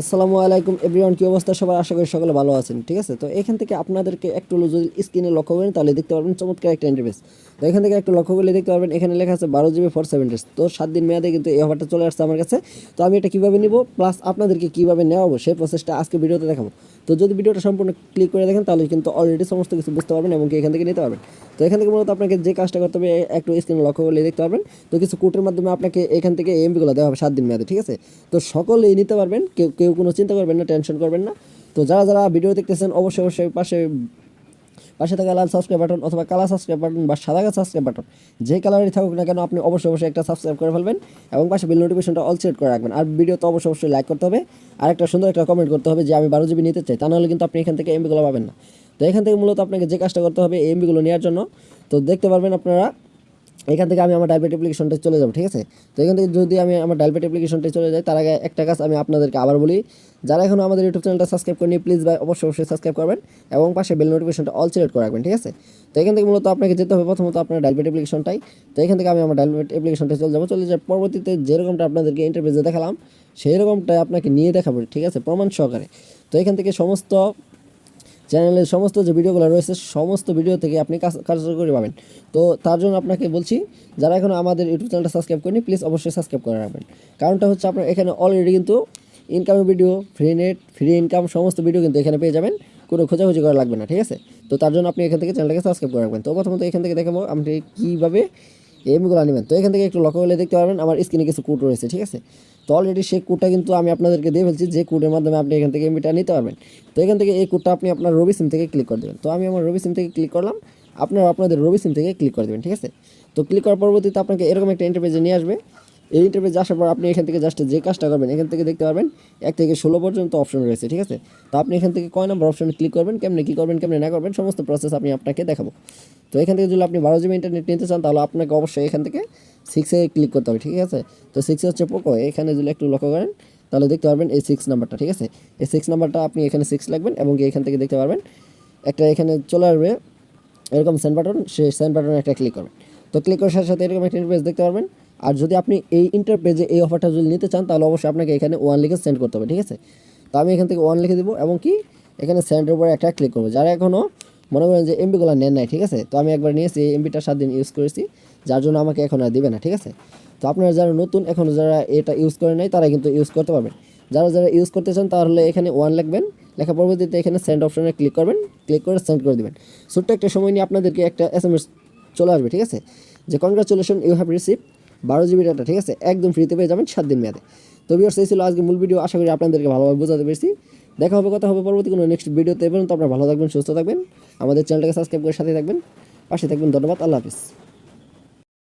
আসসালামু আলাইকুম এভরিওয়ান, কি অবস্থা? সবার আশা করি সকলে ভালো আছেন, ঠিক আছে? তো এখান থেকে আপনাদেরকে একটু যদি স্ক্রিনে লক্ষ্য করেন, তাহলে দেখতে পারবেন চমৎকার একটা ইন্টারফেস তো এখান থেকে একটু লক্ষ্য করলে দেখতে পারবেন, এখানে লেখা আছে বারো জিবি ফোর সেভেন ডেজ। তো সাত দিন মেয়াদে কিন্তু এই অফারটা চলে আসছে আমার কাছে। তো আমি এটা কীভাবে নিব? প্লাস আপনাদেরকে কীভাবে নেওয়াবো? সেই প্রসেসটা আজকে ভিডিওতে দেখাবো। তো যদি ভিডিওটা সম্পূর্ণ ক্লিক করে দেখেন, তাহলে কিন্তু অলরেডি সমস্ত কিছু বুঝতে পারবেন এবং এখান থেকে নিতে পারবেন। তো এখান থেকে মূলত আপনাকে যে কাজটা করতে হবে, একটু স্ক্রিনে লক্ষ্য করলে দেখতে পারবেন। তো কিছু কোটের মাধ্যমে আপনাকে এখান থেকে এমবিগুলো দেওয়া হবে সাত দিন মেয়াদে, ঠিক আছে? তো সকলেই নিতে পারবেন, কেউ কেউ কোনো চিন্তা করবেন না, টেনশন করবেন না। তো যারা যারা ভিডিও দেখতেছেন, অবশ্যই অবশ্যই পাশে পাশে থাকা লাল সাবস্ক্রাইব বাটন অথবা কালা সাবস্ক্রাইব বাটন বা সাদা সাবস্ক্রাইব বাটন যে কালারই থাকুক না কেন, আপনি অবশ্যই অবশ্যই একটা সাবস্ক্রাইব করে ফেলবেন এবং পাশে বেল নোটিফিকেশনটা অল সেট করে রাখবেন। আর ভিডিও তো অবশ্যই অবশ্যই লাইক করতে হবে। আর একটা সুন্দর একটা কমেন্ট করতে হবে যে, আমি বারো জিবি নিতে চাই, তা নাহলে কিন্তু আপনি এখান থেকে এমবিগুলো পাবেন না। তো এখান থেকে মূলত আপনাকে যে কাজটা করতে হবে এমবিগুলো নেওয়ার জন্য। তো দেখতে পারবেন আপনারা এখান থেকে আমি আমার ডাইবেট অ্যাপ্লিকেশনটা চলে যাব, ঠিক আছে? তো এখান থেকে যদি আমি আমার ডাইবেট অ্যাপ্লিকেশনটা চলে যাই, তার আগে একটা কাজ আমি আপনাদেরকে আবার বলি। যারা এখনও আমাদের ইউটিউব চ্যানেলটা সাবস্ক্রাইব করেনি প্লিজ ভাই, অবশ্যই অবশ্যই সাবস্ক্রাইব করবেন এবং পাশে বেল নোটিফিকেশনটা অল সিলেক্ট করে রাখবেন, ঠিক আছে? তো এখান থেকে মূলত আপনাকে যেতে হবে প্রথমত আপনার ডাইবেট অ্যাপ্লিকেশনটাই তো এখান থেকে আমি আমার ডাইবেট অ্যাপ্লিকেশনটা চলে যাব। চলে যাওয়ার পরবর্তীতে যেরকমটা আপনাদেরকে ইন্টারভিউতে দেখালাম সেই রকমটাই আপনাকে নিয়ে দেখাবো, ঠিক আছে? প্রমাণ সহকারে। তো এখান থেকে সমস্ত চ্যানেলের সমস্ত যে ভিডিওগুলো রয়েছে, সমস্ত ভিডিও থেকে আপনি কার্যকরী পাবেন। তো তার জন্য আপনাকে বলছি, যারা এখন আমাদের ইউটিউব চ্যানেলটা সাবস্ক্রাইব করেনি প্লিজ অবশ্যই সাবস্ক্রাইব করে রাখবেন। কারণটা হচ্ছে আপনার এখানে অলরেডি কিন্তু ইনকামের video free net free income সমস্ত ভিডিও কিন্তু এখানে পেয়ে যাবেন। কোনো খোঁজাখুঁজি করা লাগবে না, ঠিক আছে? তো তার জন্য আপনি এখান থেকে চ্যানেলটাকে সাবস্ক্রাইব করে রাখবেন। তো প্রথমত এখান থেকে দেখাবো আপনি কীভাবে এমগুলো নেবেন তো এখান থেকে একটু লক্ষ্য করলে দেখতে পারবেন, আমার স্ক্রিনে কিছু কোড রয়েছে, ঠিক আছে? তো অলরেডি সেই কোডটা কিন্তু আমি আপনাদেরকে দিয়ে ফেলছি, যে কোডের মাধ্যমে আপনি এখান থেকে এমবিটা নিতে পারবেন। তো এখান থেকে এই কোডটা আপনি আপনার রবি সিম থেকে ক্লিক করে দেবেন। তো আমি আমার রবি সিম থেকে ক্লিক করলাম, আপনারা আপনাদের রবি সিম থেকে ক্লিক করে দেবেন, ঠিক আছে? তো ক্লিক করার পরবর্তীতে আপনাকে এরকম একটা ইন্টারপেজে নিয়ে আসবে। এই ইন্টারপেজ আসার পর আপনি এখান থেকে জাস্ট যে কাজটা করবেন, এখান থেকে দেখতে পারবেন এক থেকে ষোলো পর্যন্ত অপশন রয়েছে, ঠিক আছে? তো আপনি এখান থেকে কয় নম্বর অপশনে ক্লিক করবেন, কেমনে কী করবেন, কেমনে না করবেন, সমস্ত প্রসেস আমি আপনাকে দেখাবো। তো এখান থেকে যদি আপনি বারো জিবি ইন্টারনেট নিতে চান, তাহলে আপনাকে অবশ্যই এখান থেকে সিক্সে ক্লিক করতে হবে, ঠিক আছে? তো সিক্সে হচ্ছে পোকো এখানে যদি একটু লক্ষ্য করেন, তাহলে দেখতে পারবেন এই সিক্স নাম্বারটা ঠিক আছে? এই সিক্স নাম্বারটা আপনি এখানে সিক্স লাগবেন এবং এখান থেকে দেখতে পারবেন একটা এখানে চলে আসবে, এরকম সেন্ড বাটন সেই সেন্ড বাটনে একটা ক্লিক করবেন। তো ক্লিক করার সাথে সাথে এরকম একটা ইন্টারপেজ দেখতে পারবেন। আর যদি আপনি এই ইন্টারপেজে এই অফারটা যদি নিতে চান, তাহলে অবশ্যই আপনাকে এখানে ওয়ান লিখে সেন্ড করতে হবে, ঠিক আছে? তো আমি এখান থেকে ওয়ান লিখে দেবো এবং কি, এখানে সেন্ডের উপরে একটা ক্লিক করব। যারা এখনও মনে করেন যে এমবিগুলো নেন নাই, ঠিক আছে? তো আমি একবার নিয়েছি, এই এমবিটা সাত দিন ইউজ করেছি, যার জন্য আমাকে এখন আর দিবে না, ঠিক আছে? তো আপনারা যারা নতুন এখনও যারা এটা ইউজ করে নাই, তারা কিন্তু ইউজ করতে পারবেন। যারা যারা ইউজ করতে চান, তাহলে এখানে ওয়ান লিখবেন লেখা পরবর্তীতে এখানে সেন্ড অপশনে ক্লিক করবেন ক্লিক করে সেন্ড করে দেবেন। ছোট্ট একটা সময় নিয়ে আপনাদেরকে একটা এস চলে আসবে, ঠিক আছে? যে কনগ্রাচুলেশন ইউ হ্যাভ রিসিভ বারো জিবি ডাটা ঠিক আছে? একদম ফ্রিতে পেয়ে যাবেন সাত দিন মেয়াদে। তো বিয়ার্স এই ছিল আজকে মূল ভিডিও আশা করি আপনাদেরকে ভালোভাবে বোঝাতে পেরেছি। দেখা হবে, কথা হবে পরবর্তী কোনো নেক্সট ভিডিওতে এবং তো আপনারা ভালো থাকবেন, সুস্থ থাকবেন। আমাদের চ্যানেলটাকে সাবস্ক্রাইব করে সাথে থাকবেন। পাশে থাকবেন, ধন্যবাদ, আল্লাহ হাফিজ।